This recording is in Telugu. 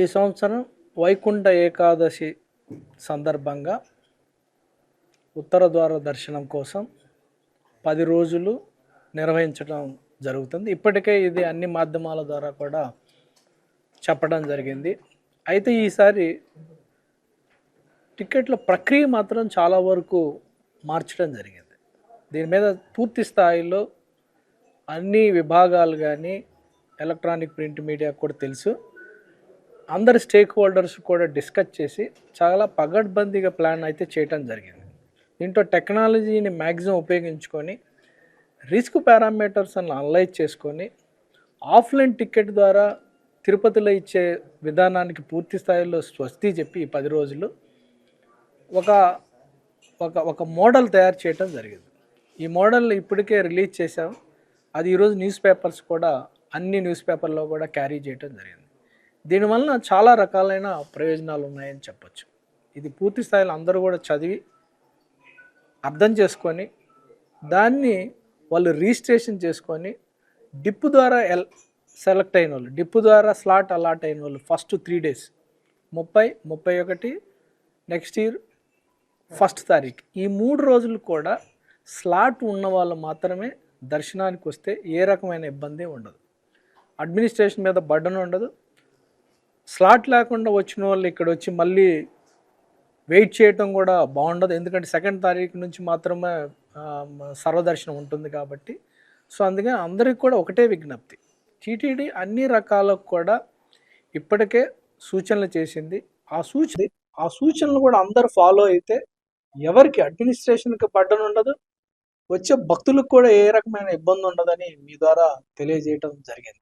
ఈ సంవత్సరం వైకుంఠ ఏకాదశి సందర్భంగా ఉత్తర ద్వార దర్శనం కోసం పది రోజులు నిర్వహించడం జరుగుతుంది. ఇప్పటికే ఇది అన్ని మాధ్యమాల ద్వారా కూడా చెప్పడం జరిగింది. అయితే ఈసారి టికెట్ల ప్రక్రియ మాత్రం చాలా వరకు మార్చడం జరిగింది. దీని మీద పూర్తి స్థాయిలో అన్ని విభాగాలు కానీ ఎలక్ట్రానిక్ ప్రింట్ మీడియా కూడా తెలుసు. అందరి స్టేక్ హోల్డర్స్ కూడా డిస్కస్ చేసి చాలా పగడ్బందీగా ప్లాన్ అయితే చేయటం జరిగింది. దీంట్లో టెక్నాలజీని మ్యాక్సిమం ఉపయోగించుకొని రిస్క్ పారామీటర్స్ అని అనలైజ్ చేసుకొని ఆఫ్లైన్ టికెట్ ద్వారా తిరుపతిలో ఇచ్చే విధానానికి పూర్తి స్థాయిలో స్వస్తి చెప్పి ఈ పది రోజులు ఒక ఒక ఒక మోడల్ తయారు చేయటం జరిగింది. ఈ మోడల్ ఇప్పటికే రిలీజ్ చేశాం. అది ఈరోజు న్యూస్ పేపర్స్ కూడా అన్ని న్యూస్ పేపర్లో కూడా క్యారీ చేయటం జరిగింది. దీనివలన చాలా రకాలైన ప్రయోజనాలు ఉన్నాయని చెప్పచ్చు. ఇది పూర్తి స్థాయిలో అందరూ కూడా చదివి అర్థం చేసుకొని దాన్ని వాళ్ళు రిజిస్ట్రేషన్ చేసుకొని డిప్ ద్వారా ఎల్ సెలెక్ట్ అయిన వాళ్ళు డిప్ ద్వారా స్లాట్ అలాట్ అయిన వాళ్ళు ఫస్ట్ త్రీ డేస్. ముప్పై ముప్పై ఒకటి నెక్స్ట్ ఇయర్ ఫస్ట్ తారీఖు. ఈ మూడు రోజులు కూడా స్లాట్ ఉన్న వాళ్ళు మాత్రమే దర్శనానికి వస్తే ఏ రకమైన ఇబ్బంది ఉండదు. అడ్మినిస్ట్రేషన్ మీద బడ్డన్ ఉండదు. స్లాట్ లేకుండా వచ్చిన వాళ్ళు ఇక్కడ వచ్చి మళ్ళీ వెయిట్ చేయటం కూడా బాగుండదు. ఎందుకంటే సెకండ్ తారీఖు నుంచి మాత్రమే సర్వదర్శనం ఉంటుంది కాబట్టి. సో అందుకని అందరికి కూడా ఒకటే విజ్ఞప్తి. టీటీడీ అన్ని రకాలకు కూడా ఇప్పటికే సూచనలు చేసింది. ఆ సూచన ఆ సూచనలు కూడా అందరు ఫాలో అయితే ఎవరికి అడ్మినిస్ట్రేషన్కి బడ్డను ఉండదు వచ్చే భక్తులకు కూడా ఏ రకమైన ఇబ్బంది ఉండదని మీ ద్వారా తెలియజేయటం జరిగింది.